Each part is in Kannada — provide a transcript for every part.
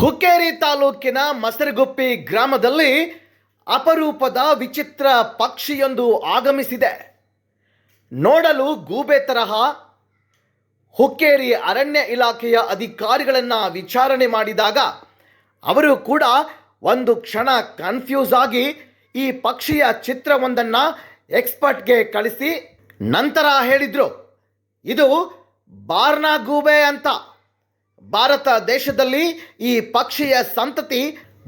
ಹುಕ್ಕೇರಿ ತಾಲೂಕಿನ ಮಸರಗುಪ್ಪಿ ಗ್ರಾಮದಲ್ಲಿ ಅಪರೂಪದ ವಿಚಿತ್ರ ಪಕ್ಷಿಯೊಂದು ಆಗಮಿಸಿದೆ. ನೋಡಲು ಗೂಬೆ ತರಹ ಹುಕ್ಕೇರಿ ಅರಣ್ಯ ಇಲಾಖೆಯ ಅಧಿಕಾರಿಗಳನ್ನು ವಿಚಾರಣೆ ಮಾಡಿದಾಗ ಅವರು ಕೂಡ ಒಂದು ಕ್ಷಣ ಕನ್ಫ್ಯೂಸ್ ಆಗಿ ಈ ಪಕ್ಷಿಯ ಚಿತ್ರವೊಂದನ್ನು ಎಕ್ಸ್ಪರ್ಟ್ಗೆ ಕಳಿಸಿ ನಂತರ ಹೇಳಿದ್ರು. ಇದು ಬಾರ್ನಾ ಗೂಬೆ ಅಂತ. ಭಾರತ ದೇಶದಲ್ಲಿ ಈ ಪಕ್ಷಿಯ ಸಂತತಿ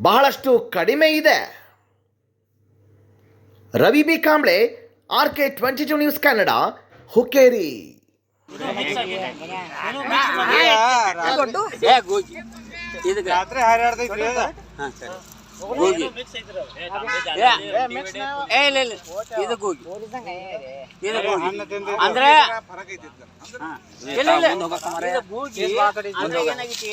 ಬಹಳಷ್ಟು ಕಡಿಮೆ ಇದೆ. Ravi B Kamble R K twenty two news Kannada Hukkeri. ಇದಕ್ಕೆ ರಾತ್ರಿ ಹಾರಾಡ್ತೈತ್ರಿ ಅದ ಹಾ ಸರಿ. ಗೋಗಿ. ಏ, ಏ ಇಲ್ಲ ಇಲ್ಲ ಇದು ಗೋಗಿ. ಇದು ಗೋಗಿ. ಅನ್ನ ತಿಂದು ಅಂದ್ರೆ. ಇಲ್ಲ ಇಲ್ಲ. ಇದು ಗೋಗಿ. ಅಂದ್ರೆ ಏನಾಗೈತಿ?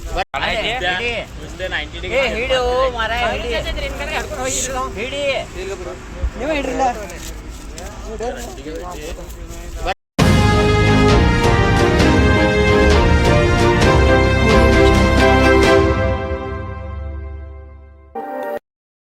ಹಿಡಿ. ಏ, ಹಿಡಿ ಓ ಮರ ಹಿಡಿ ಹಿಡಿ ಹಿಡಿ.